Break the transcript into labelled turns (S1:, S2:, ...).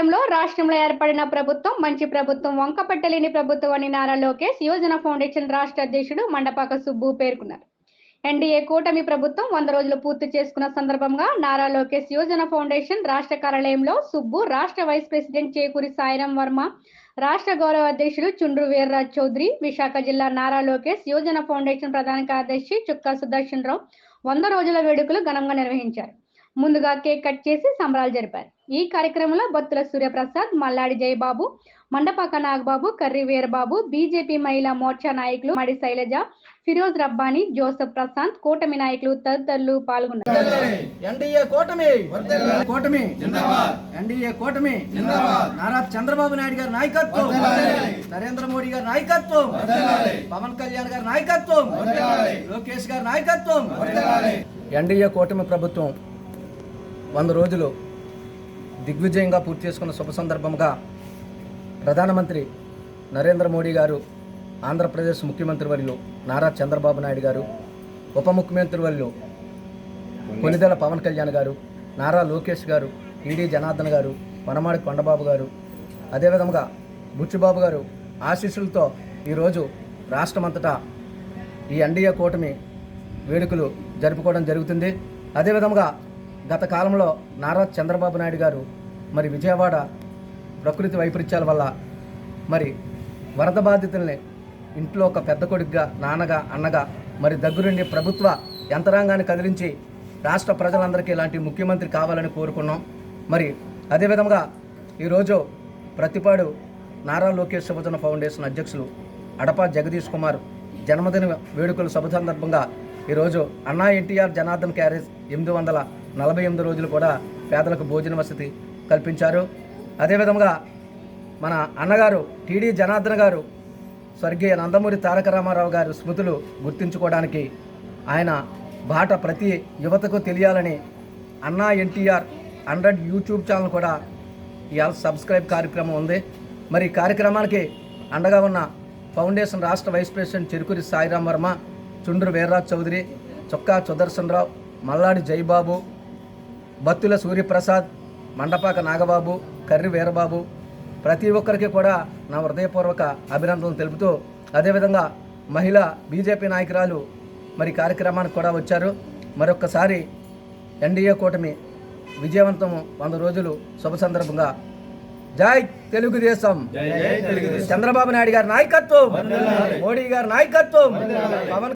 S1: ఆధ్వర్యంలో రాష్ట్రంలో ఏర్పడిన ప్రభుత్వం మంచి ప్రభుత్వం వంకపట్టలేని ప్రభుత్వం అని నారా లోకేష్ యువజన ఫౌండేషన్ రాష్ట్ర అధ్యక్షుడు మండపాక సుబ్బు పేర్కొన్నారు. ఎన్డీఏ కూటమి ప్రభుత్వం వంద రోజులు పూర్తి చేసుకున్న సందర్భంగా నారా లోకేష్ యువజన ఫౌండేషన్ రాష్ట్ర కార్యాలయంలో సుబ్బు రాష్ట్ర వైస్ ప్రెసిడెంట్ చేకూరి సాయిరాం వర్మ రాష్ట్ర గౌరవ అధ్యక్షుడు చుండ్రు వీర్రాజ్ చౌదరి విశాఖ జిల్లా నారా లోకేష్ యువజన ఫౌండేషన్ ప్రధాన కార్యదర్శి చుక్కా సుదర్శన్ రావు వంద రోజుల వేడుకలు ఘనంగా నిర్వహించారు. ముందుగా కేక్ కట్ చేసి సంబరాలు జరిపారు. ఈ కార్యక్రమంలో బత్తుల సూర్యప్రసాద్ మల్లాడి జయబాబు మండపాక నాగబాబు కర్రి వీరబాబు బీజేపీ మహిళా మోర్చా నాయకులు మడి శైలజ ఫిరోజ్ రబ్బానీ జోసఫ్ ప్రశాంత్ కూటమి నాయకులు తదితరులు పాల్గొన్నారు.
S2: నారా చంద్రబాబు నాయుడు గారి నాయకత్వం. నరేంద్ర మోడీ గారి నాయకత్వం. పవన్ కళ్యాణ్ గారి నాయకత్వం. లోకేష్ గారి నాయకత్వం. ఎన్డీఏ కూటమి ప్రభుత్వం వంద రోజులు దిగ్విజయంగా పూర్తి చేసుకున్న శుభ సందర్భంగా ప్రధానమంత్రి నరేంద్ర మోడీ గారు ఆంధ్రప్రదేశ్ ముఖ్యమంత్రి వర్యులు నారా చంద్రబాబు నాయుడు గారు ఉప ముఖ్యమంత్రి వర్యులు కొనిదెల పవన్ కళ్యాణ్ గారు నారా లోకేష్ గారు ఈడీ జనార్దన్ గారు వనమాడి కొండబాబు గారు అదేవిధంగా బుచ్చిబాబు గారు ఆశీస్సులతో ఈరోజు రాష్ట్రమంతటా ఈ ఎన్డీఏ కూటమి వేడుకలు జరుపుకోవడం జరుగుతుంది. అదేవిధంగా గత కాలంలో నారా చంద్రబాబు నాయుడు గారు మరి విజయవాడ ప్రకృతి వైపరీత్యాల వల్ల మరి వరద బాధితుల్ని ఇంట్లో ఒక పెద్ద కొడుకుగా నాన్నగా అన్నగా మరి దగ్గరుండి ప్రభుత్వ యంత్రాంగాన్ని కదిలించి రాష్ట్ర ప్రజలందరికీ ఇలాంటి ముఖ్యమంత్రి కావాలని కోరుకున్నాం. మరి అదేవిధంగా ఈరోజు ప్రతిపాడు నారా లోకేష్ యువజన ఫౌండేషన్ అధ్యక్షులు అడపా జగదీష్ కుమార్ జన్మదిన వేడుకల శుభ సందర్భంగా ఈరోజు అన్నా ఎన్టీఆర్ జనార్దన్ క్యారేజ్ ఎనిమిది వందల నలభై ఎనిమిది రోజులు కూడా పేదలకు భోజన వసతి కల్పించారు. అదేవిధంగా మన అన్నగారు టీడీ జనార్దన్ గారు స్వర్గీయ నందమూరి తారక రామారావు గారి స్మృతులు గుర్తించుకోవడానికి ఆయన బాట ప్రతి యువతకు తెలియాలని అన్నా ఎన్టీఆర్ హండ్రెడ్ యూట్యూబ్ ఛానల్ కూడా ఇవాళ సబ్స్క్రైబ్ కార్యక్రమం ఉంది. మరి కార్యక్రమానికి అండగా ఉన్న ఫౌండేషన్ రాష్ట్ర వైస్ ప్రెసిడెంట్ చెరుకురి సాయిరాం వర్మ చుండ్రు వీర్రాజ్ చౌదరి చొక్కా సుదర్శన్ రావు మల్లాడి జైబాబు బత్తుల సూర్యప్రసాద్ మండపాక నాగబాబు కర్రి వీరబాబు ప్రతి ఒక్కరికి కూడా నా హృదయపూర్వక అభినందనలు తెలుపుతూ అదేవిధంగా మహిళ బీజేపీ నాయకురాలు మరి కార్యక్రమానికి కూడా వచ్చారు. మరొక్కసారి ఎన్డీఏ కూటమి విజయవంతం వంద రోజులు శుభ సందర్భంగా. జై తెలుగుదేశం. చంద్రబాబు నాయుడు గారి నాయకత్వం. మోడీ గారి నాయకత్వం. పవన్